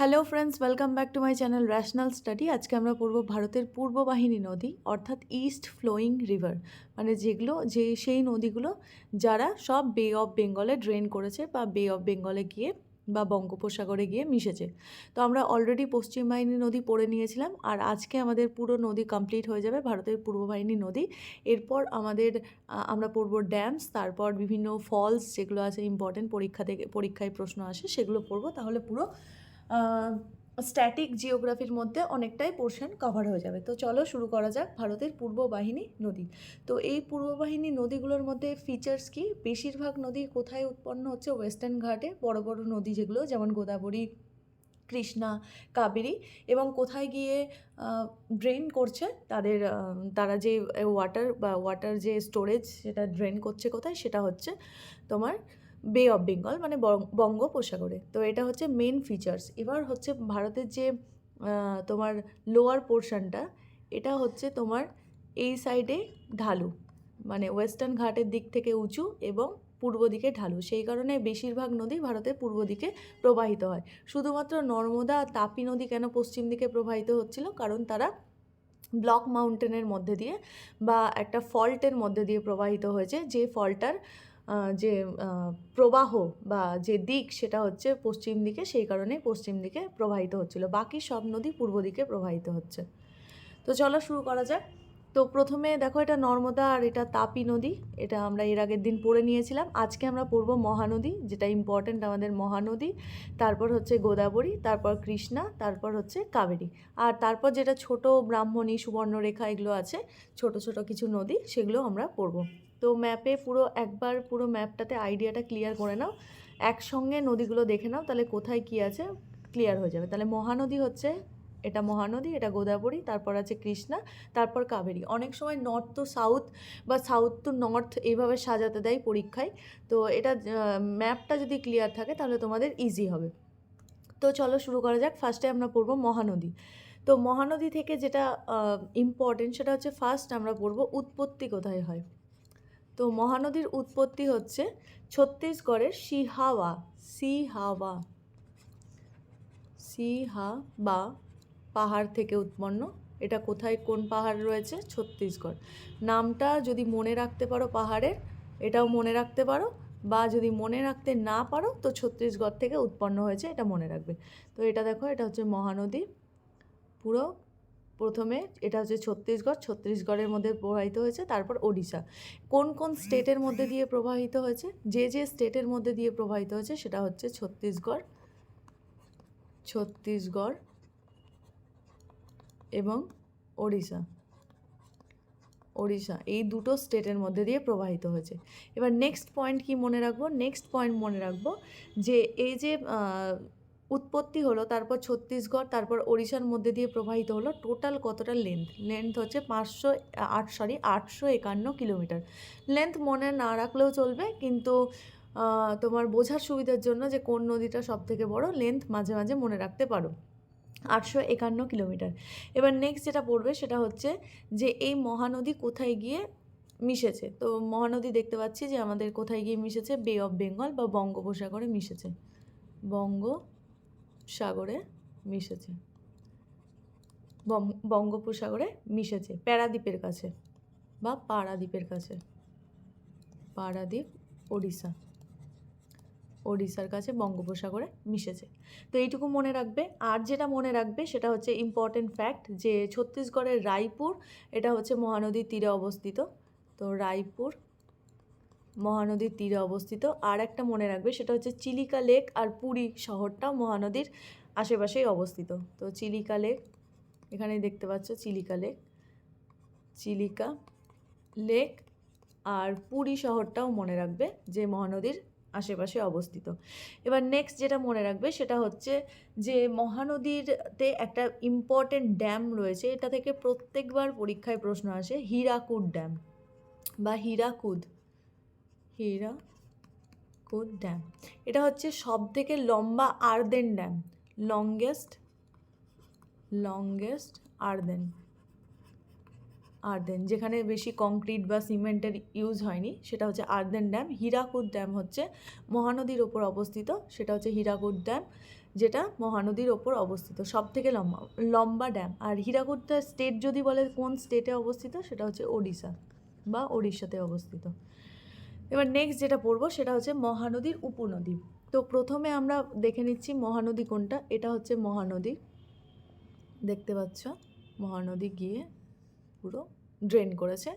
Hello friends welcome back to my channel rational study আজকে আমরা পড়ব ভারতের পূর্ব বাহিনী নদী, অর্থাৎ ইস্ট ফ্লোয়িং রিভার মানে যেগুলো, যে সেই নদীগুলো যারা সব বে অফ বেঙ্গলে ড্রেন করেছে বা বে অফ বেঙ্গলে গিয়ে বা বঙ্গোপসাগরে গিয়ে মিশেছে। তো আমরা অলরেডি পশ্চিম বাহিনী নদী পড়ে নিয়েছিলাম, আর আজকে আমাদের পুরো নদী কমপ্লিট হয়ে যাবে ভারতের পূর্ব বাহিনী নদী। এরপর আমাদের আমরা পড়ব ড্যামস তারপর বিভিন্ন ফলস যেগুলো আছে ইম্পর্টেন্ট পরীক্ষা থেকে, পরীক্ষায় প্রশ্ন আসে, সেগুলো পড়ব। তাহলে পুরো স্ট্যাটিক জিওগ্রাফির মধ্যে অনেকটাই পোর্শন কভার হয়ে যাবে। তো চলো শুরু করা যাক ভারতের পূর্ব বাহিনী নদী। তো এই পূর্ব বাহিনী নদীগুলোর মধ্যে ফিচার্স কি? বেশিরভাগ নদী কোথায় উৎপন্ন হচ্ছে? ওয়েস্টার্ন ঘাটে বড় বড় নদী যেগুলো, যেমন গোদাবরী, কৃষ্ণা, কাবেরী এবং কোথায় গিয়ে ড্রেন করছে? তাদের তারা যে ওয়াটার বা ওয়াটার যে স্টোরেজ সেটা ড্রেন করছে কোথায়? সেটা হচ্ছে তোমার বে অফ বেঙ্গল মানে বঙ্গোপসাগরে। তো এটা হচ্ছে মেন ফিচার্স এবার হচ্ছে ভারতের যে তোমার লোয়ার পোর্শনটা এটা হচ্ছে তোমার এই সাইডে ঢালু। মানে ওয়েস্টার্ন ঘাটের দিক থেকে উঁচু এবং পূর্ব দিকে ঢালু। সেই কারণে বেশিরভাগ নদী ভারতের পূর্ব দিকে প্রবাহিত হয়। শুধুমাত্র নর্মদা তাপি নদী কেন পশ্চিম দিকে প্রবাহিত হচ্ছিল? কারণ তারা ব্লক মাউন্টেনের মধ্যে দিয়ে বা একটা ফল্টের মধ্যে দিয়ে প্রবাহিত হয়েছে। যে ফলটার যে প্রবাহ বা যে দিক সেটা হচ্ছে পশ্চিম দিকে, সেই কারণে পশ্চিম দিকে প্রবাহিত হচ্ছিল। বাকি সব নদী পূর্ব দিকে প্রবাহিত হচ্ছে। তো চলো শুরু করা যাক। তো প্রথমে দেখো এটা নর্মদা আর এটা তাপি নদী। এটা আমরা এর আগের দিন পড়ে নিয়েছিলাম। আজকে আমরা পড়ব মহানদী, যেটা ইম্পর্ট্যান্ট আমাদের মহানদী। তারপর হচ্ছে গোদাবরী, তারপর কৃষ্ণা, তারপর হচ্ছে কাবেরী। আর তারপর যেটা ছোট ব্রাহ্মণী সুবর্ণরেখা এগুলো আছে, ছোট ছোট কিছু নদী, সেগুলো আমরা পড়ব। তো ম্যাপে পুরো একবার পুরো ম্যাপটাতে আইডিয়াটা ক্লিয়ার করে নাও। একসঙ্গে নদীগুলো দেখে নাও, তাহলে কোথায় কী আছে ক্লিয়ার হয়ে যাবে। তাহলে মহানদী হচ্ছে, এটা মহানদী, এটা গোদাবরী, তারপর আছে কৃষ্ণা, তারপর কাবেরী। অনেক সময় নর্থ টু সাউথ বা সাউথ টু নর্থ এইভাবে সাজাতে দেয় পরীক্ষায়। তো এটা ম্যাপটা যদি ক্লিয়ার থাকে, তাহলে তোমাদের ইজি হবে। তো চলো শুরু করা যাক। ফার্স্টে আমরা পড়ব মহানদী। তো মহানদী থেকে যেটা ইম্পর্টেন্ট সেটা হচ্ছে ফার্স্ট আমরা পড়ব উৎপত্তি কোথায় হয়। তো মহানদীর উৎপত্তি হচ্ছে ছত্তিশগড়ের সিহাওয়া সিহাওয়া সিহা বা পাহাড় থেকে উৎপন্ন। এটা কোথায়, কোন পাহাড় রয়েছে? ছত্তিশগড়। নামটা যদি মনে রাখতে পারো পাহাড়ের, এটাও মনে রাখতে পারো। বা যদি মনে রাখতে না পারো, তো ছত্তিশগড় থেকে উৎপন্ন হয়েছে, এটা মনে রাখবে। তো এটা দেখো, এটা হচ্ছে মহানদী। পুরো প্রথমে এটা হচ্ছে ছত্তিশগড়, ছত্তিশগড়ের মধ্যে প্রবাহিত হয়েছে, তারপর ওড়িশা। কোন কোন স্টেটের মধ্যে দিয়ে প্রবাহিত হয়েছে? যে যে স্টেটের মধ্যে দিয়ে প্রবাহিত হয়েছে সেটা হচ্ছে ছত্তিশগড় ছত্তিশগড় এবং ওড়িশা। ওড়িশা, এই দুটো স্টেটের মধ্যে দিয়ে প্রবাহিত হয়েছে। এবার নেক্সট পয়েন্ট কি মনে রাখব? নেক্সট পয়েন্ট মনে রাখব যে এই যে উৎপত্তি হলো, তারপর ছত্তিশগড়, তারপর ওড়িশার মধ্যে দিয়ে প্রবাহিত হলো, টোটাল কতটা লেন্থ লেন্থ হচ্ছে পাঁচশো, আট সরি আটশো একান্ন কিলোমিটার। লেন্থ মনে না রাখলেও চলবে, কিন্তু তোমার বোঝার সুবিধার জন্য যে কোন নদীটা সব থেকে বড় লেন্থ মাঝে মাঝে মনে রাখতে পারো। আটশো একান্ন কিলোমিটার। এবার নেক্সট যেটা পড়বে, সেটা হচ্ছে যে এই মহানদী কোথায় গিয়ে মিশেছে? তো মহানদী দেখতে পাচ্ছি যে আমাদের কোথায় গিয়ে মিশেছে? বে অফ বেঙ্গল বা বঙ্গোপসাগরে মিশেছে। বঙ্গোসাগরে মিশেছে। বঙ্গোপসাগরে মিশেছে, প্যারাদ্বীপের কাছে বা পারাদ্বীপের কাছে। পারাদ্বীপ, ওড়িশা। ওড়িশার কাছে বঙ্গোপসাগরে মিশেছে। তো এইটুকু মনে রাখবে। আর যেটা মনে রাখবে সেটা হচ্ছে ইম্পর্টেন্ট ফ্যাক্ট যে ছত্তিশগড়ের রায়পুর, এটা হচ্ছে মহানদীর তীরে অবস্থিত। তো রায়পুর মহানদীর তীরে অবস্থিত। আর একটা মনে রাখবে, সেটা হচ্ছে চিলিকা লেক আর পুরী শহরটাও মহানদীর আশেপাশেই অবস্থিত। তো চিলিকা লেক এখানে দেখতে পাচ্ছ চিলিকা লেক চিলিকা লেক আর পুরী শহরটাও মনে রাখবে যে মহানদীর আশেপাশে অবস্থিত। এবার নেক্সট যেটা মনে রাখবে, সেটা হচ্ছে যে মহানদীরতে একটা ইম্পর্টেন্ট ড্যাম রয়েছে, এটা থেকে প্রত্যেকবার পরীক্ষায় প্রশ্ন আসে, হীরাকুদ ড্যাম বা হীরাকুদ। হীরাকুদ ড্যাম এটা হচ্ছে সব থেকে লম্বা earthen dam longest longest earthen earthen, যেখানে বেশি কংক্রিট বা সিমেন্টের ইউজ হয়নি, সেটা হচ্ছে আর্দেন ড্যাম হীরাকুদ ড্যাম হচ্ছে মহানদীর ওপর অবস্থিত, সেটা হচ্ছে হীরাকুদ ড্যাম যেটা মহানদীর ওপর অবস্থিত সব থেকে লম্বা লম্বা ড্যাম আর হীরাকুদটা স্টেট যদি বলে কোন স্টেটে অবস্থিত, সেটা হচ্ছে ওড়িশা বা ওড়িশাতে অবস্থিত। এবার নেক্সট যেটা পড়ব সেটা হচ্ছে মহানদীর উপনদী। তো প্রথমে আমরা দেখে নিচ্ছি মহানদী কোনটা, এটা হচ্ছে মহানদী। দেখতে পাচ্ছ, মহানদী গিয়ে পুরো ড্রেন করেছে,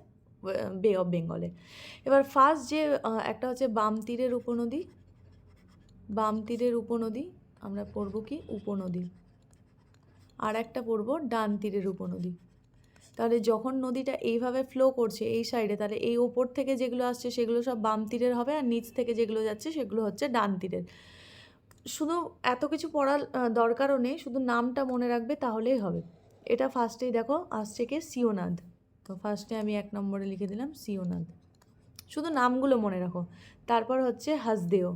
বে অফ বেঙ্গলে এবার ফার্স্ট যে একটা হচ্ছে বাম তীরের উপনদী। বাম তীরের উপনদী, আমরা পড়ব কি, উপনদী। আর একটা পড়ব ডান তীরের উপনদী। তাহলে যখন নদীটা এইভাবে ফ্লো করছে এই সাইডে তাহলে এই ওপর থেকে যেগুলো আসছে সেগুলো সব বাম তীরের হবে আর নিচ থেকে যেগুলো যাচ্ছে সেগুলো হচ্ছে ডান তীরের। শুধু এত কিছু পড়ার দরকারও নেই, শুধু নামটা মনে রাখবে তাহলেই হবে। এটা ফার্স্টেই দেখো, আসছে কে? সিওনাদ। তো ফার্স্টে আমি এক নম্বরে লিখে দিলাম, সিওনাদ। শুধু নামগুলো মনে রাখো। তারপর হচ্ছে হাসদেও।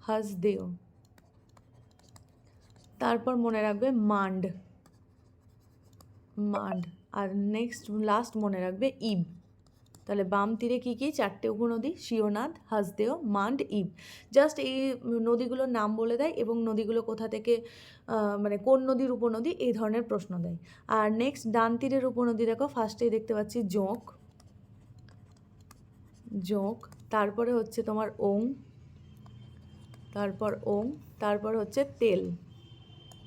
হাসদেও। তারপর মনে রাখবে মান্ড। মান্ড আর নেক্সট লাস্ট মনে রাখবে ইব। তাহলে বাম তীরে কী কী? চারটে উপনদী শিওনাদ হাসদেও, মান্ড, ইব। জাস্ট এই নদীগুলোর নাম বলে দেয় এবং নদীগুলো কোথা থেকে মানে কোন নদীর উপনদী? এই ধরনের প্রশ্ন দেয়। আর নেক্সট ডান তীরের উপনদী দেখো ফার্স্টেই দেখতে পাচ্ছি জোঁক। জোঁক। তারপরে হচ্ছে তোমার ওং। তারপর ওং। তারপর হচ্ছে তেল।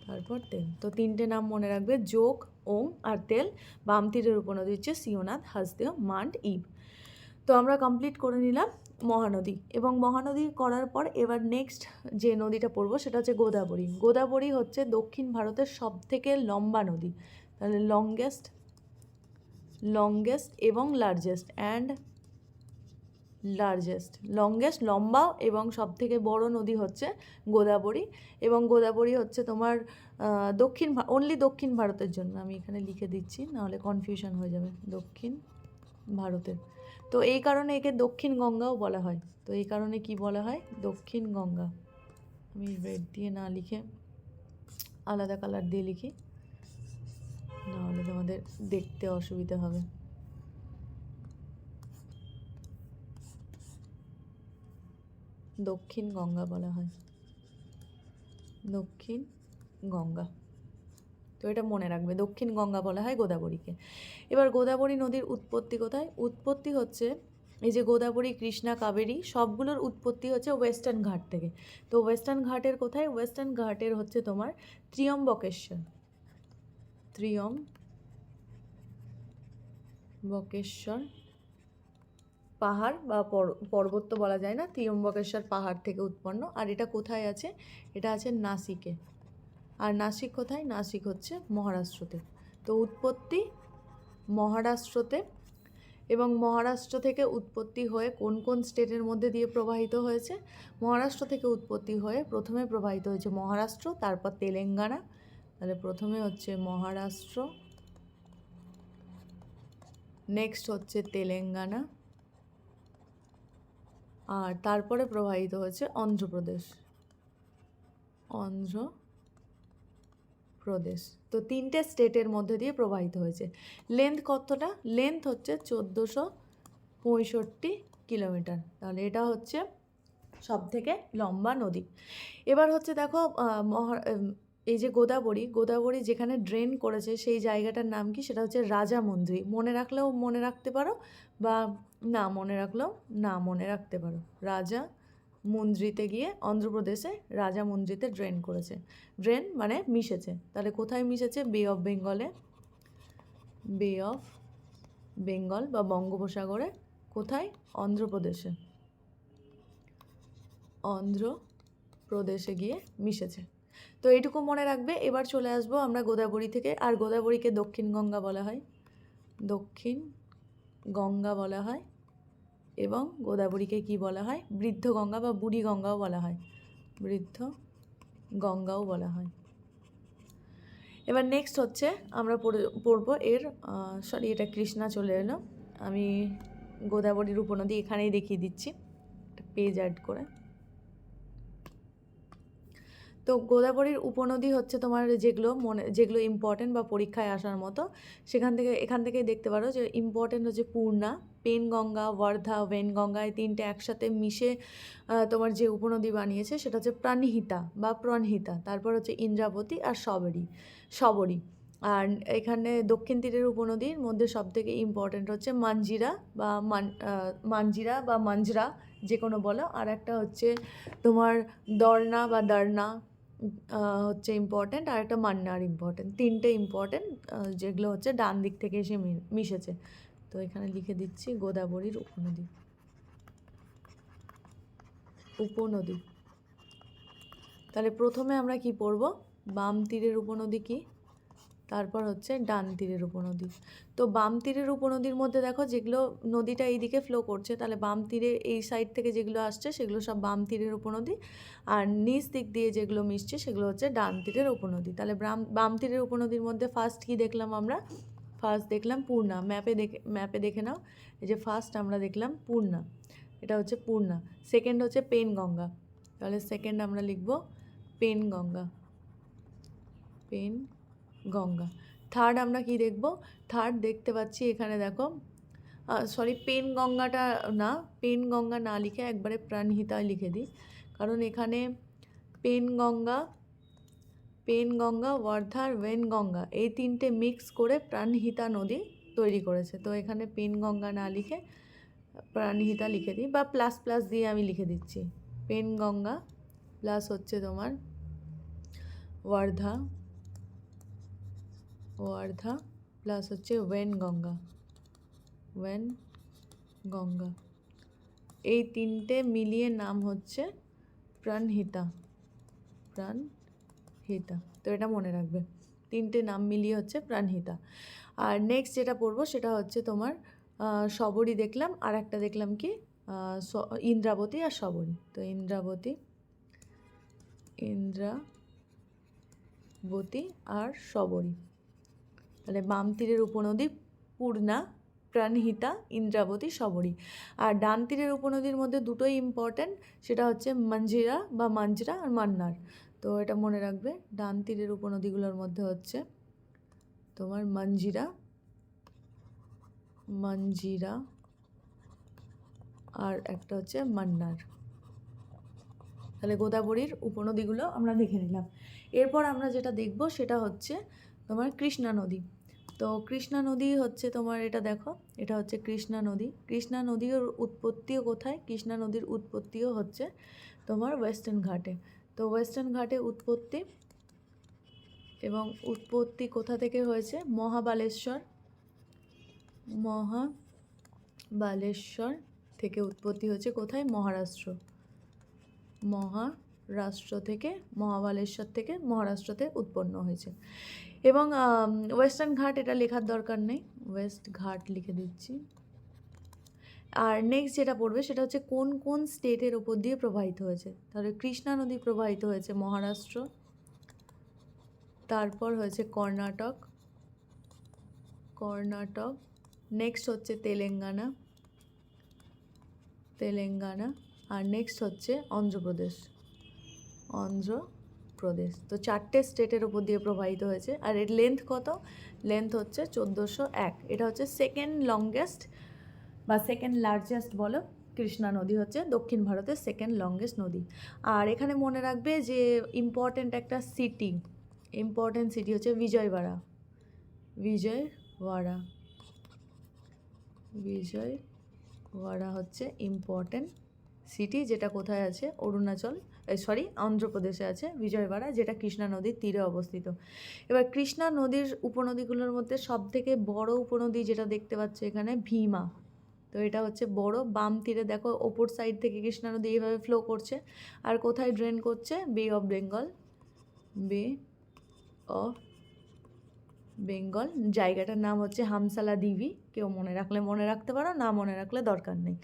তারপর তেল। তো তিনটে নাম মনে রাখবে যোগ ওং আর তেল। বাম তীরের উপনদী হচ্ছে সিওনাথ, হাসদেও মান্ড ইব। তো আমরা কমপ্লিট করে নিলাম মহানদী। এবং মহানদী করার পর এবার নেক্সট যে নদীটা পড়ব সেটা হচ্ছে গোদাবরী। গোদাবরী হচ্ছে দক্ষিণ ভারতের সব থেকে লম্বা নদী। তাহলে লংগেস্ট লংগেস্ট এবং লার্জেস্ট অ্যান্ড লার্জেস্ট লংগেস্ট লম্বা এবং সব থেকে বড় নদী হচ্ছে গোদাবরী এবং গোদাবরী হচ্ছে তোমার দক্ষিণ অনলি দক্ষিণ ভারতের জন্য। আমি এখানে লিখে দিচ্ছি, নাহলে কনফিউশন হয়ে যাবে। দক্ষিণ ভারতের। তো এই কারণে একে দক্ষিণ গঙ্গাও বলা হয়। তো এই কারণে কি বলা হয়? দক্ষিণ গঙ্গা। আমি রেড দিয়ে না লিখে আলাদা কালার দিয়ে লিখি। নাহলে তোমাদের দেখতে অসুবিধা হবে। দক্ষিণ গঙ্গা বলা হয়। দক্ষিণ গঙ্গা। তো এটা মনে রাখবে, দক্ষিণ গঙ্গা বলা হয় গোদাবরীকে। এবার গোদাবরী নদীর উৎপত্তি কোথায়? উৎপত্তি হচ্ছে এই যে গোদাবরী, কৃষ্ণা, কাবেরী, সবগুলোর উৎপত্তি হচ্ছে ওয়েস্টার্ন ঘাট থেকে। তো ওয়েস্টার্ন ঘাটের কোথায়? ওয়েস্টার্ন ঘাটের হচ্ছে তোমার ত্রিয়ম্বকেশ্বর। ত্রিয়ম বকেশ্বর পাহাড় বা পর- পর্বত তো বলা যায় না, ত্রিয়ম্বকেশ্বর পাহাড় থেকে উৎপন্ন। আর এটা কোথায় আছে? এটা আছে নাসিকে। আর নাসিক কোথায়? নাসিক হচ্ছে মহারাষ্ট্রতে। তো উৎপত্তি মহারাষ্ট্রতে। এবং মহারাষ্ট্র থেকে উৎপত্তি হয়ে কোন কোন স্টেটের মধ্যে দিয়ে প্রবাহিত হয়েছে? মহারাষ্ট্র থেকে উৎপত্তি হয়ে প্রথমে প্রবাহিত হয়েছে মহারাষ্ট্র, তারপর তেলেঙ্গানা। তাহলে প্রথমে হচ্ছে মহারাষ্ট্র, নেক্সট হচ্ছে তেলেঙ্গানা। আর তারপরে প্রবাহিত হয়েছে অন্ধ্রপ্রদেশ। অন্ধ্র প্রদেশ তো তিনটে স্টেটের মধ্যে দিয়ে প্রবাহিত হয়েছে। লেন্থ কতটা? লেন্থ হচ্ছে চোদ্দোশো পঁয়ষট্টি কিলোমিটার। তাহলে এটা হচ্ছে সব থেকে লম্বা নদী। এবার হচ্ছে দেখো মহা এই যে গোদাবরী গোদাবরী যেখানে ড্রেন করেছে সেই জায়গাটার নাম কি? সেটা হচ্ছে রাজা মনে রাখলেও মনে রাখতে পারো বা না মনে রাখলেও না মনে রাখতে পারো। রাজা মন্দ্রিতে গিয়ে অন্ধ্রপ্রদেশে রাজা মন্দ্রিতে ড্রেন করেছে। ড্রেন মানে মিশেছে। তাহলে কোথায় মিশেছে? বে অফ বেঙ্গলে বে অফ বেঙ্গল বা বঙ্গোপসাগরে। কোথায়? অন্ধ্রপ্রদেশে। অন্ধ্রপ্রদেশে গিয়ে মিশেছে। তো এইটুকু মনে রাখবে। এবার চলে আসব আমরা গোদাবরী থেকে। আর গোদাবরীকে দক্ষিণ গঙ্গা বলা হয়। দক্ষিণ গঙ্গা বলা হয় এবং গোদাবরীকে কি বলা হয়? বৃদ্ধ গঙ্গা বা বুড়ি গঙ্গাও বলা হয়। বৃদ্ধ গঙ্গাও বলা হয়। এবার নেক্সট হচ্ছে আমরা পড়ে- পড়ব এর সরি এটা কৃষ্ণা চলে এলো। আমি গোদাবরীর উপনদী এখানেই দেখিয়ে দিচ্ছি। একটা পেজ অ্যাড করে। তো গোদাবরীর উপনদী হচ্ছে তোমার যেগুলো মনে যেগুলো ইম্পর্টেন্ট বা পরীক্ষায় আসার মতো সেখান থেকে এখান থেকেই দেখতে পারো যে ইম্পর্টেন্ট হচ্ছে পূর্ণা পেনগঙ্গা ওয়ার্ধা ওয়েনগঙ্গা এই তিনটে একসাথে মিশে তোমার যে উপনদী বানিয়েছে সেটা হচ্ছে প্রাণহিতা বা প্রণহিতা তারপর হচ্ছে ইন্দ্রাবতী আর সবরী সবরী আর এখানে দক্ষিণ তীরের উপনদীর মধ্যে সবথেকে ইম্পর্টেন্ট হচ্ছে মানজিরা বা আহ, বা মাঞ্জরা যে কোনো বলো। আর একটা হচ্ছে তোমার দর্না বা দর্না হচ্ছে ইম্পর্ট্যান্ট আর একটা মান্নার ইম্পর্ট্যান্ট তিনটে ইম্পর্ট্যান্ট যেগুলো হচ্ছে ডান দিক থেকে এসে মিশেছে। তো এখানে লিখে দিচ্ছি গোদাবরীর উপনদী। উপনদী। তাহলে প্রথমে আমরা কি পড়ব? বাম তীরের উপনদী কি? তারপর হচ্ছে ডান তীরের উপনদী। তো বাম তীরের উপনদীর মধ্যে দেখো যেগুলো নদীটা এইদিকে ফ্লো করছে, তাহলে বাম তীরে এই সাইড থেকে যেগুলো আসছে সেগুলো সব বাম তীরের উপনদী আর নিচ দিক দিয়ে যেগুলো মিশছে সেগুলো হচ্ছে ডান তীরের উপনদী। তাহলে বাম বাম তীরের উপনদীর মধ্যে ফার্স্ট কি দেখলাম আমরা? ফার্স্ট দেখলাম পূর্ণা। ম্যাপে দেখে ম্যাপে দেখে নাও। এই যে ফার্স্ট আমরা দেখলাম পূর্ণা। এটা হচ্ছে পূর্ণা। সেকেন্ড হচ্ছে পেনগঙ্গা। তাহলে সেকেন্ড আমরা লিখব পেনগঙ্গা। পেন গঙ্গা। থার্ড আমরা কি দেখব? থার্ড দেখতে পাচ্ছি এখানে দেখো সরি পেন গঙ্গাটা না পেন গঙ্গা না লিখে একবারে প্রাণহিতা লিখে দিই। কারণ এখানে পেন গঙ্গা পেন গঙ্গা ওয়ার্ধার ওয়েন গঙ্গা এই তিনটে মিক্স করে প্রাণহিতা নদী তৈরি করেছে। তো এখানে পেন গঙ্গা না লিখে প্রাণহিতা লিখে দিই বা প্লাস প্লাস দিয়ে আমি লিখে দিচ্ছি। পেন গঙ্গা প্লাস হচ্ছে তোমার ওয়ার্ধা ওয়ার্ধা প্লাস হচ্ছে ওয়েন গঙ্গা। ওয়েন গঙ্গা। এই তিনটে মিলিয়ে নাম হচ্ছে প্রাণহিতা। প্রাণহিতা। তো এটা মনে রাখবে। তিনটে নাম মিলিয়ে হচ্ছে প্রাণহিতা। আর নেক্সট যেটা পড়ব সেটা হচ্ছে তোমার শবরী দেখলাম। আর একটা দেখলাম কি? ইন্দ্রাবতী আর শবরী। তো ইন্দ্রাবতী ইন্দ্রাবতী আর শবরী। তাহলে বাম তীরের উপনদী পূর্ণা প্রাণহিতা, ইন্দ্রাবতী, শবরী। আর ডান তীরের উপনদীর মধ্যে দুটোই ইম্পর্ট্যান্ট সেটা হচ্ছে মঞ্জিরা বা মাঞ্জরা আর মান্নার। তো এটা মনে রাখবে, ডান তীরের উপনদীগুলোর মধ্যে হচ্ছে তোমার মঞ্জিরা মঞ্জিরা আর একটা হচ্ছে মান্নার। তাহলে গোদাবরীর উপনদীগুলো আমরা দেখে নিলাম। এরপর আমরা যেটা দেখব সেটা হচ্ছে তোমার কৃষ্ণা নদী। তো কৃষ্ণা নদী হচ্ছে তোমার এটা দেখো, এটা হচ্ছে কৃষ্ণা নদী। কৃষ্ণা নদীর উৎপত্তিও কোথায়? কৃষ্ণা নদীর উৎপত্তিও হচ্ছে তোমার ওয়েস্টার্ন ঘাটে। তো ওয়েস্টার্ন ঘাটে উৎপত্তি এবং উৎপত্তি কোথা থেকে হয়েছে? মহাবালেশ্বর মহাবালেশ্বর থেকে উৎপত্তি হয়েছে কোথায়? মহারাষ্ট্র। মহারাষ্ট্র থেকে, মহাবালেশ্বর থেকে মহারাষ্ট্রতে উৎপন্ন হয়েছে। এবং ওয়েস্টার্ন ঘাট এটা লেখার দরকার নেই। ওয়েস্ট ঘাট লিখে দিচ্ছি। আর নেক্সট যেটা পড়বে সেটা হচ্ছে কোন কোন স্টেটের ওপর দিয়ে প্রবাহিত হয়েছে। তাহলে কৃষ্ণা নদী প্রবাহিত হয়েছে মহারাষ্ট্র। তারপর হয়েছে কর্ণাটক। কর্ণাটক। নেক্সট হচ্ছে তেলেঙ্গানা। তেলেঙ্গানা। আর নেক্সট হচ্ছে অন্ধ্রপ্রদেশ। অন্ধ্রপ্রদেশ তো চারটে স্টেটের উপর দিয়ে প্রবাহিত হয়েছে। আর এর লেন্থ কত? লেন্থ হচ্ছে চোদ্দোশো এক। এটা হচ্ছে সেকেন্ড লংগেস্ট বা সেকেন্ড লার্জেস্ট বলো? কৃষ্ণা নদী হচ্ছে দক্ষিণ ভারতের সেকেন্ড লংগেস্ট নদী। আর এখানে মনে রাখবে যে ইম্পর্ট্যান্ট একটা সিটি ইম্পর্ট্যান্ট সিটি হচ্ছে বিজয়বাড়া বিজয়ওয়াড়া। বিজয়ওয়াড়া হচ্ছে ইম্পর্ট্যান্ট সিটি যেটা কোথায় আছে? অরুণাচল সরি অন্ধ্রপ্রদেশে আছে, বিজয়বাড়া, যেটা কৃষ্ণা নদীর তীরে অবস্থিত। এবার কৃষ্ণা নদীর উপনদীগুলোর মধ্যে সব থেকে বড় উপনদী যেটা দেখতে পাচ্ছ এখানে, ভীমা। তো এটা হচ্ছে বড়, বাম তীরে দেখো, ওপর সাইড থেকে কৃষ্ণা নদী এইভাবে ফ্লো করছে। আর কোথায় ড্রেন করছে? বে অফ বেঙ্গল বে অফ বেঙ্গল জায়গাটার নাম হচ্ছে হামসালা দিবি কেউ মনে রাখলে মনে রাখতে পারো, না মনে রাখলে দরকার নেই।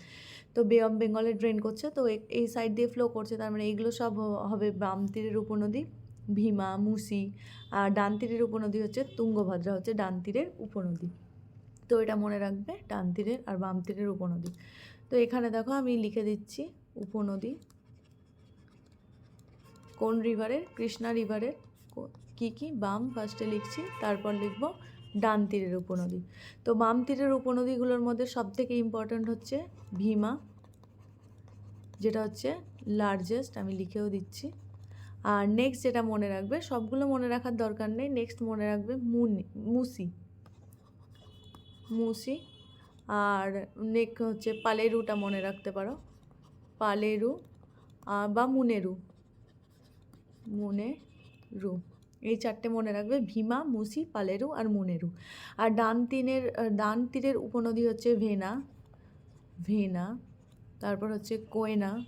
তো বে অফ বেঙ্গলে ড্রেন করছে, তো এই সাইড দিয়ে ফ্লো করছে, তার মানে এইগুলো সব হবে বাম তীরের উপনদী ভীমা, মুসি, আর ডান তীরের উপনদী হচ্ছে তুঙ্গভদ্রা, হচ্ছে ডান তীরের উপনদী তো এটা মনে রাখবে, ডান তীরের আর বাম তীরের উপনদী তো এখানে দেখো আমি লিখে দিচ্ছি উপনদী কোন রিভারের কৃষ্ণা রিভারের কি কি বাম ফার্স্টে লিখছি, তারপর লিখব ডান তীরের উপনদী। তো বাম তীরের উপনদীগুলোর মধ্যে সবথেকে ইম্পর্ট্যান্ট হচ্ছে ভীমা, যেটা হচ্ছে লার্জেস্ট আমি লিখেও দিচ্ছি। আর নেক্সট যেটা মনে রাখবে, সবগুলো মনে রাখার দরকার নেই নেক্সট মনে রাখবে মুনি, মুসি। মুসি, আর নেক হচ্ছে পালেরুটা মনে রাখতে পারো। পালেরু বা মুনেরু। মুনেরু। এই চারটে মনে রাখবে ভীমা মুসি পালেরু আর মুনেরু। আর ডান আহ, ডান তীরের উপনদী হচ্ছে ভেনা ভেনা তারপর হচ্ছে কোয়না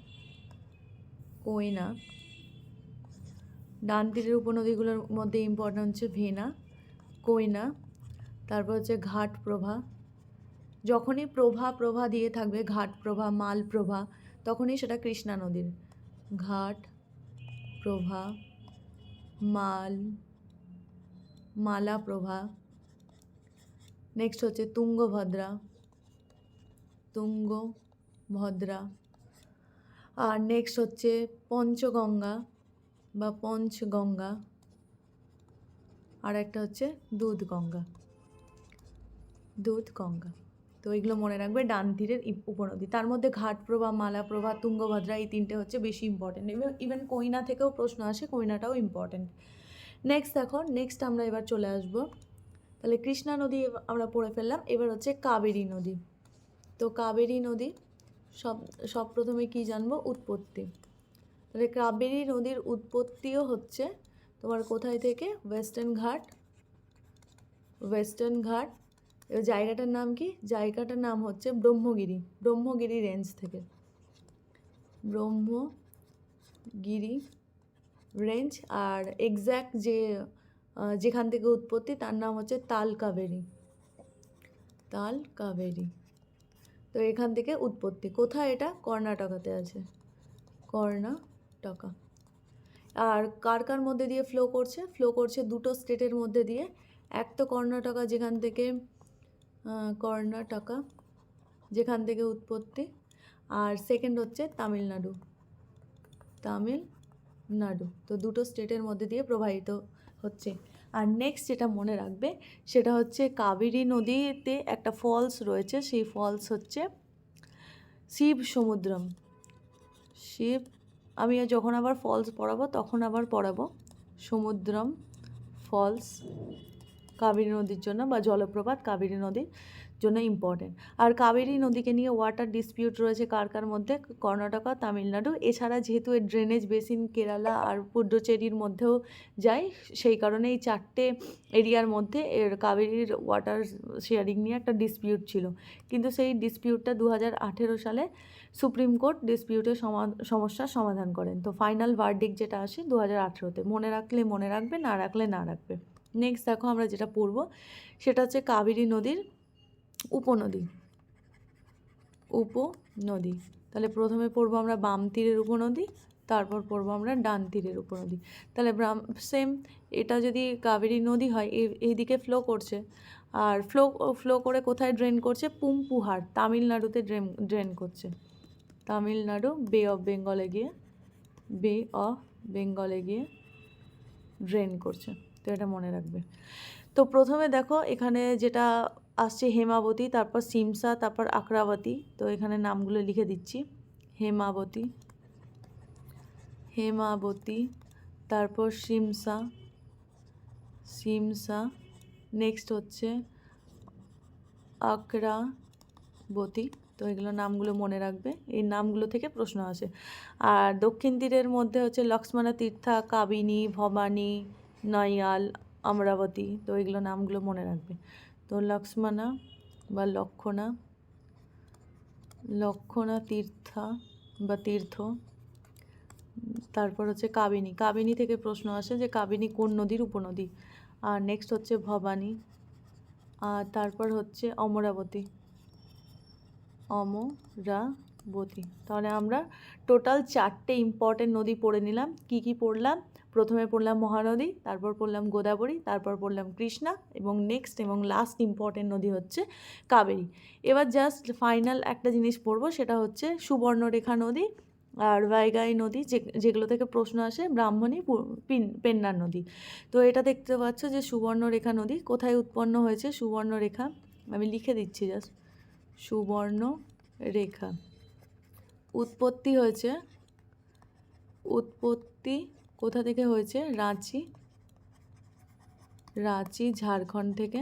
কোয়না। ডান তীরের উপনদীগুলোর মধ্যে ইম্পর্ট্যান্ট হচ্ছে ভেনা কোয়না তারপর হচ্ছে ঘাট প্রভা। যখনই প্রভা প্রভা দিয়ে থাকবে ঘাট প্রভা মাল প্রভা তখনই সেটা কৃষ্ণা নদীর। ঘাট প্রভা। মাল, মালা প্রভা। নেক্সট হচ্ছে তুঙ্গভদ্রা। তুঙ্গভদ্রা। আর নেক্সট হচ্ছে পঞ্চগঙ্গা বা পঞ্চগঙ্গা। আর একটা হচ্ছে দুধ গঙ্গা দুধ গঙ্গা তো এগুলো মনে রাখবে ডান তীরের উপনদী। তার মধ্যে ঘাটপ্রভা, মালাপ্রভা, তুঙ্গভদ্রা এই তিনটে হচ্ছে বেশি ইম্পর্টেন্ট ইভেন কইনা থেকেও প্রশ্ন আসে কইনাটাও ইম্পর্টেন্ট নেক্সট দেখো নেক্সট আমরা এবার চলে আসব। তাহলে কৃষ্ণা নদী আমরা পড়ে ফেললাম। এবার হচ্ছে কাবেরী নদী। তো কাবেরী নদী, সব সব প্রথমে কী জানব? উৎপত্তি। তাহলে কাবেরী নদীর উৎপত্তিও হচ্ছে তোমার কোথায় থেকে? ওয়েস্টার্ন ঘাট ওয়েস্টার্ন ঘাট এবার জায়গাটার নাম কি? জায়গাটার নাম হচ্ছে ব্রহ্মগিরি। ব্রহ্মগিরি রেঞ্জ থেকে। ব্রহ্মগিরি রেঞ্জ আর এক্স্যাক্ট যে যেখান থেকে উৎপত্তি তার নাম হচ্ছে তাল কাবেরি তাল কাবেরি তো এখান থেকে উৎপত্তি। কোথায় এটা? কর্ণাটকাতে আছে। কর্ণাটকা। আর কার কার মধ্যে দিয়ে ফ্লো করছে? ফ্লো করছে দুটো স্টেটের মধ্যে দিয়ে। এক তো কর্ণাটকা যেখান থেকে কর্ণাটকা, যেখান থেকে উৎপত্তি। আর সেকেন্ড হচ্ছে তামিলনাড়ু। তামিলনাড়ু। তো দুটো স্টেটের মধ্যে দিয়ে প্রবাহিত হচ্ছে। আর নেক্সট যেটা মনে রাখবে, সেটা হচ্ছে কাবেরী নদীতে একটা ফলস রয়েছে। সেই ফলস হচ্ছে শিব সমুদ্রম। শিব, আমি যখন আবার ফলস পড়াবো, তখন আবার পড়াবো সমুদ্রম ফলস কাবেরী নদীর জন্য বা জলপ্রপাত কাবেরী নদীর জন্য ইম্পর্টেন্ট আর কাবেরী নদীকে নিয়ে ওয়াটার ডিসপিউট রয়েছে কার কার মধ্যে? কর্ণাটকা, তামিলনাড়ু। এছাড়া যেহেতু এর ড্রেনেজ বেসিন কেরালা আর পুডুচেরির মধ্যেও যায়, সেই কারণে এই চারটে এরিয়ার মধ্যে এর কাবেরীর ওয়াটার শেয়ারিং নিয়ে একটা ডিসপিউট ছিল। কিন্তু সেই ডিসপিউটটা দু হাজার আঠেরো সালে সুপ্রিম কোর্ট ডিসপিউটের সমস্যার সমাধান করেন। তো ফাইনাল ভার্ডিক যেটা আসে দু হাজার আঠেরোতে। মনে রাখলে মনে রাখবে, না রাখলে না রাখবে। নেক্সট দেখো আমরা যেটা পড়ব, সেটা হচ্ছে কাবেরী নদীর উপনদী। উপনদী। তাহলে প্রথমে পড়ব আমরা বাম তীরের উপনদী, তারপর পড়ব আমরা ডান তীরের উপনদী। তাহলে ব্রাম সেম এটা যদি কাবেরী নদী হয় এই- এইদিকে ফ্লো করছে। আর ফ্লো ফ্লো করে কোথায় ড্রেন করছে? পুমপুহার, তামিলনাড়ুতে ড্রেন ড্রেন করছে। তামিলনাড়ু বে অফ বেঙ্গলে গিয়ে বে অফ বেঙ্গলে গিয়ে ড্রেন করছে। তো এটা মনে রাখবে। তো প্রথমে দেখো এখানে যেটা আসছে হেমাবতী, তারপর সিমসা, তারপর আকরাবতী, তো এখানে নামগুলো লিখে দিচ্ছি। হেমাবতী হেমাবতী, তারপর সিমসা সিমসা নেক্সট হচ্ছে আকরাবতী, তো এগুলো নামগুলো মনে রাখবে। এই নামগুলো থেকে প্রশ্ন আসে। আর দক্ষিণ তীরের মধ্যে হচ্ছে লক্ষ্মণা তীর্থা, কাবিনী, ভবানী নয়াল অমরাবতী তো এগুলো নামগুলো মনে রাখবে। তো লক্ষ্মণা বা লক্ষণা লক্ষণা তীর্থা বা তীর্থ, তারপর হচ্ছে কাবিনী। কাবিনী থেকে প্রশ্ন আসে যে কাবিনী কোন নদীর উপনদী? আর নেক্সট হচ্ছে ভবানী, আর তারপর হচ্ছে অমরাবতী। অমরাবতী। তাহলে আমরা টোটাল চারটে ইম্পর্টেন্ট নদী পড়ে নিলাম। কি কি পড়লাম? প্রথমে পড়লাম মহানদী, তারপর পড়লাম গোদাবরী, তারপর পড়লাম কৃষ্ণা এবং নেক্সট এবং লাস্ট ইম্পর্টেন্ট নদী হচ্ছে কাবেরী। এবার জাস্ট ফাইনাল একটা জিনিস পড়ব, সেটা হচ্ছে সুবর্ণরেখা নদী আর ভাইগাই নদী, যে, যেগুলো থেকে প্রশ্ন আসে, ব্রাহ্মণী পেন্নার নদী। তো এটা দেখতে পাচ্ছ যে সুবর্ণরেখা নদী কোথায় উৎপন্ন হয়েছে? সুবর্ণরেখা, আমি লিখে দিচ্ছি জাস্ট সুবর্ণ রেখা উৎপত্তি হয়েছে, উৎপত্তি কোথা থেকে হয়েছে? রাঁচি। রাঁচি, ঝাড়খণ্ড থেকে।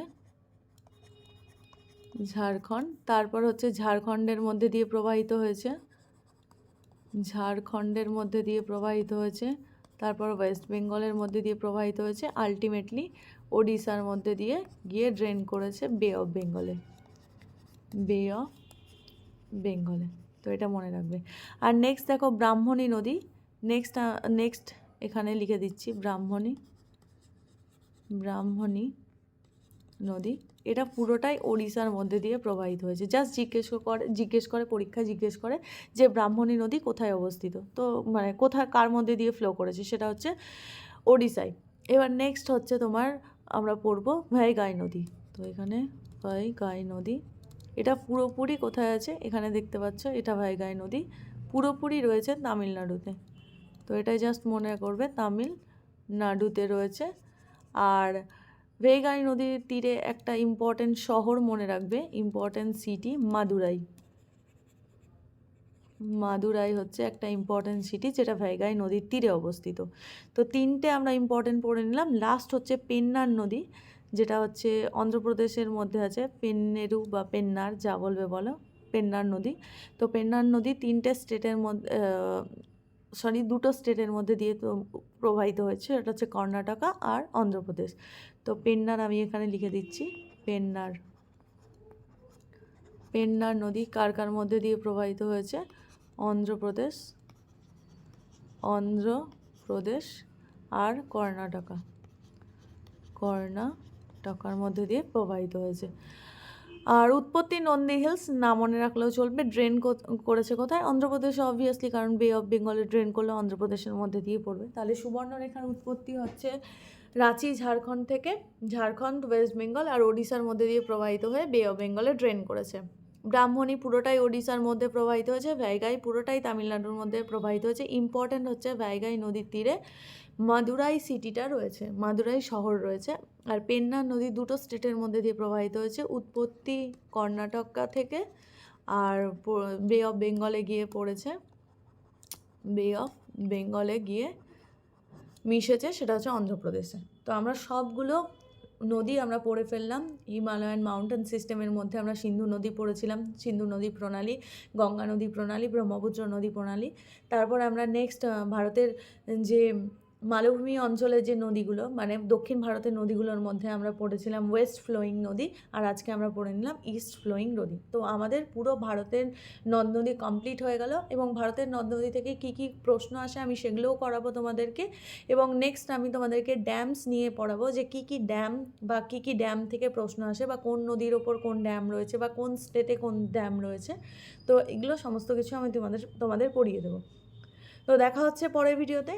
ঝাড়খণ্ড। তারপর হচ্ছে ঝাড়খণ্ডের মধ্যে দিয়ে প্রবাহিত হয়েছে। ঝাড়খণ্ডের মধ্যে দিয়ে প্রবাহিত হয়েছে। তারপর ওয়েস্ট বেঙ্গলের মধ্যে দিয়ে প্রবাহিত হয়েছে। আলটিমেটলি ওডিশার মধ্যে দিয়ে গিয়ে ড্রেন করেছে বে অফ বেঙ্গলে। বে অফ বেঙ্গলে। তো এটা মনে রাখবে। আর নেক্সট দেখো ব্রাহ্মণী নদী। নেক্সট নেক্সট এখানে লিখে দিচ্ছি ব্রাহ্মণী ব্রাহ্মণী নদী। এটা পুরোটাই ওড়িশার মধ্যে দিয়ে প্রবাহিত হয়েছে। জাস্ট জিজ্ঞেস করে জিজ্ঞেস করে, পরীক্ষায় জিজ্ঞেস করে যে ব্রাহ্মণী নদী কোথায় অবস্থিত? তো মানে কোথায়, কার মধ্যে দিয়ে ফ্লো করেছে? সেটা হচ্ছে ওড়িশায়। এবার নেক্সট হচ্ছে তোমার, আমরা পড়ব ভাইগাই নদী। তো এখানে ভাইগাই নদী, এটা পুরোপুরি কোথায় আছে? এখানে দেখতে পাচ্ছ, এটা ভাইগাই নদী। পুরোপুরি রয়েছে তামিলনাড়ুতে। তো এটাই জাস্ট মনে করবে তামিলনাড়ুতে রয়েছে। আর ভেগাই নদীর তীরে একটা ইম্পর্টেন্ট শহর মনে রাখবে ইম্পর্ট্যান্ট সিটি মাদুরাই। মাদুরাই হচ্ছে একটা ইম্পর্ট্যান্ট সিটি যেটা ভেগাই নদীর তীরে অবস্থিত। তো তিনটে আমরা ইম্পর্ট্যান্ট পড়ে নিলাম। লাস্ট হচ্ছে পেন্নার নদী, যেটা হচ্ছে অন্ধ্রপ্রদেশের মধ্যে আছে, পেন্নেরু বা পেন্নার যা বলবে বলো, পেন্নার নদী। তো পেন্নার নদী তিনটে স্টেটের মধ্যে সরি দুটো স্টেটের মধ্যে দিয়ে তো প্রবাহিত হয়েছে। এটা হচ্ছে কর্ণাটকা আর অন্ধ্রপ্রদেশ। তো পেন্নার আমি এখানে লিখে দিচ্ছি। পেন্নার। পেন্নার নদী কার কার মধ্যে দিয়ে প্রবাহিত হয়েছে? অন্ধ্রপ্রদেশ অন্ধ্রপ্রদেশ আর কর্ণাটকা। কর্ণাটকার মধ্যে দিয়ে প্রবাহিত হয়েছে। আর উৎপত্তি নন্দী হিলস, না মনে রাখলেও চলবে ড্রেন করেছে কোথায়? অন্ধ্রপ্রদেশে অবভিয়াসলি কারণ বে অফ বেঙ্গলে ড্রেন করলে অন্ধ্রপ্রদেশের মধ্যে দিয়ে পড়বে। তাহলে সুবর্ণরেখার উৎপত্তি হচ্ছে রাঁচি, ঝাড়খণ্ড থেকে। ঝাড়খণ্ড ওয়েস্ট বেঙ্গল আর ওড়িশার মধ্যে দিয়ে প্রবাহিত হয়ে বে অফ বেঙ্গলে ড্রেন করেছে। ব্রাহ্মণী পুরোটাই ওড়িশার মধ্যে প্রবাহিত হয়েছে ভ্যাইগাই পুরোটাই তামিলনাড়ুর মধ্যে প্রবাহিত হয়েছে। ইম্পর্ট্যান্ট হচ্ছে ভ্যাইগাই নদীর তীরে। মাদুরাই সিটিটা রয়েছে, মাদুরাই শহর রয়েছে, আর পেন্নার নদী দুটো স্টেটের মধ্যে দিয়ে প্রবাহিত হয়েছে, উৎপত্তি কর্ণাটকা থেকে, আর বে অফ বেঙ্গলে গিয়ে পড়েছে বে অফ বেঙ্গলে গিয়ে মিশেছে, সেটা হচ্ছে অন্ধ্রপ্রদেশে। তো আমরা সবগুলো নদী আমরা পড়ে ফেললাম, হিমালয়ান মাউন্টেন সিস্টেমের মধ্যে আমরা সিন্ধু নদী পড়েছিলাম, সিন্ধু নদী প্রণালী, গঙ্গা নদী প্রণালী, ব্রহ্মপুত্র নদী প্রণালী। তারপর আমরা নেক্সট ভারতের যে মালভূমি অঞ্চলের যে নদীগুলো মানে দক্ষিণ ভারতের নদীগুলোর মধ্যে আমরা পড়েছিলাম ওয়েস্ট ফ্লোয়িং নদী আর আজকে আমরা পড়ে নিলাম ইস্ট ফ্লোয়িং নদী। তো আমাদের পুরো ভারতের নদ নদী কমপ্লিট হয়ে গেল এবং ভারতের নদ নদী থেকে কী কী প্রশ্ন আসে আমি সেগুলোও করাবো তোমাদেরকে এবং নেক্সট আমি তোমাদেরকে ড্যামস নিয়ে পড়াবো যে কী কী ড্যাম বা কী কী ড্যাম থেকে প্রশ্ন আসে বা কোন নদীর ওপর কোন ড্যাম রয়েছে বা কোন স্টেটে কোন ড্যাম রয়েছে। তো এগুলো সমস্ত কিছু আমি তোমাদের তোমাদের পড়িয়ে দেবো। তো দেখা হচ্ছে পরের ভিডিওতে